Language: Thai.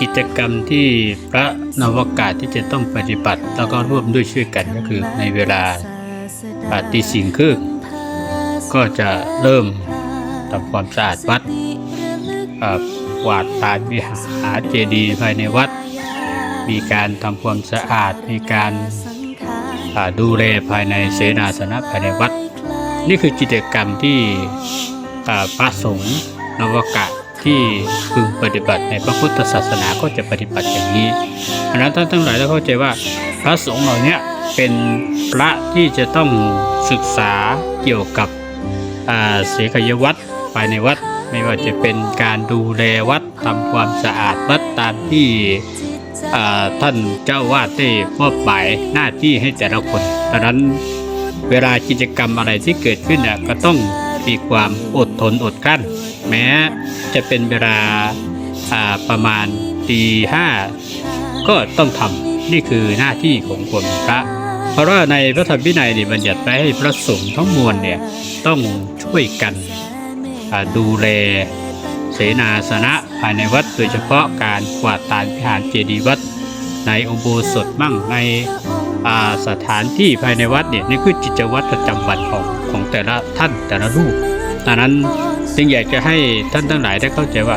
กิจกรรมที่พระนวากาศที่จะต้องปฏิบัติ แล้วก็ร่วมด้วยช่วยกันก็คือในเวลาอ่าตีสี่ครึ่งก็จะเริ่มทำความสะอาดวัดกวาดลานวิหารเจดีย์ภายในวัด มีการทำความสะอาด มีการดูแลภายในเสนาสนะภายในวัด นี่คือกิจกรรมที่พระสงฆ์นวากะ ที่พึงปฏิบัติในพระพุทธศาสนาก็จะปฏิบัติอย่างนี้เพราะฉะนั้นท่านทั้งหลายต้องเข้าใจว่าพระสงฆ์เหล่านี้เป็นพระที่จะต้องศึกษาเกี่ยวกับเสขยวัตรภายในวัด ไม่ว่าจะเป็นการดูแลวัดทำความสะอาดวัดตามที่ท่านเจ้าวาดได้มอบหมายหน้าที่ให้แต่ละคนดังนั้นเวลากิจกรรมอะไรที่เกิดขึ้นน่ะก็ต้อง มีความอดทนอดกลั้น แม้จะเป็นเวลาาประมาณตีห้าก็ต้องทำนี่คือหน้าที่ของคนพระ เพราะว่าในพระธรรมวินัยนี่บัญญัติไว้ให้พระสงฆ์ทั้งมวลเนี่ยต้องช่วยกันดูแลเสนาสนะภายในวัดโดยเฉพาะการกวาดตานพิหารเจดีย์วัด ในอุโบสถมั่งในสถานที่ภายในวัดเนี่ยนี่คือกิจวัตรประจำวันของของ แต่ละท่านแต่ละรูปดังนั้นจึงอยากจะให้ท่านทั้งหลายได้เข้าใจว่า